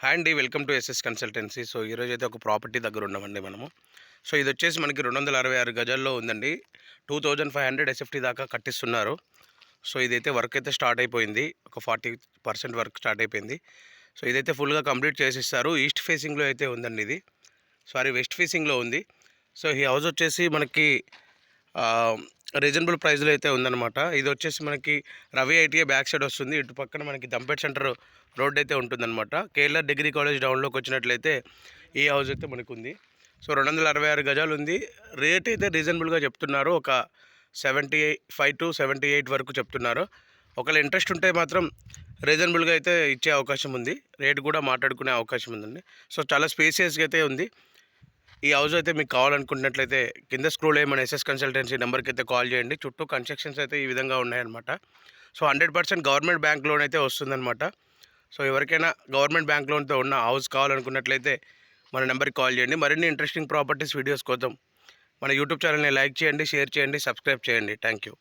Hi అండి. Welcome to S S consultancy. So ఈరోజు అయితే ఒక ప్రాపర్టీ దగ్గర ఉన్నామండి మనము. సో ఇది వచ్చేసి మనకి రెండు వందల అరవై ఆరు గజాల్లో ఉందండి. Two thousand five hundred SFT దాకా కట్టిస్తున్నారు. సో ఇదైతే వర్క్ అయితే స్టార్ట్ అయిపోయింది. ఒక ఫార్టీ పర్సెంట్ వర్క్ స్టార్ట్ అయిపోయింది. సో ఇదైతే ఫుల్గా కంప్లీట్ చేసిస్తారు. ఈస్ట్ ఫేసింగ్లో అయితే ఉందండి ఇది. సారీ వెస్ట్ ఫేసింగ్లో ఉంది. సో ఈ హౌస్ వచ్చేసి మనకి రీజనబుల్ ప్రైస్లో అయితే ఉందన్నమాట. ఇది వచ్చేసి మనకి రవి ఐటీఐ బ్యాక్ సైడ్ వస్తుంది. ఇటు పక్కన మనకి దంపేట్ సెంటర్ రోడ్ అయితే ఉంటుందన్నమాట. కేఎల్ఆర్ డిగ్రీ కాలేజ్ డౌన్లోకి వచ్చినట్లయితే ఈ హౌస్ అయితే మనకు ఉంది సో రెండు వందల అరవై ఆరు గజాలు ఉంది. రేట్ అయితే రీజనబుల్గా చెప్తున్నారు. ఒక seventy five to seventy eight వరకు చెప్తున్నారు. ఒకవేళ ఇంట్రెస్ట్ ఉంటే మాత్రం రీజనబుల్గా అయితే ఇచ్చే అవకాశం ఉంది. రేట్ కూడా మాట్లాడుకునే అవకాశం ఉందండి. సో చాలా స్పేసియస్గా అయితే ఉంది. ఈ హౌస్ అయితే మీకు కావాలనుకున్నట్లయితే కింద స్క్రోల్ మన ఎస్ఎస్ కన్సల్టెన్సీ నెంబర్కి అయితే కాల్ చేయండి. చుట్టూ కన్స్ట్రక్షన్స్ అయితే ఈ విధంగా ఉన్నాయన్నమాట. So hundred percent government bank loan అయితే వస్తుందన్నమాట. సో ఎవరికైనా గవర్నమెంట్ బ్యాంక్ లోన్తో ఉన్న హౌస్ కావాలనుకున్నట్లయితే మన నెంబర్కి కాల్ చేయండి. మరిన్ని ఇంట్రెస్టింగ్ ప్రాపర్టీస్ వీడియోస్ కోసం మన యూట్యూబ్ ఛానల్ని లైక్ చేయండి షేర్ చేయండి సబ్స్క్రైబ్ చేయండి. Thank you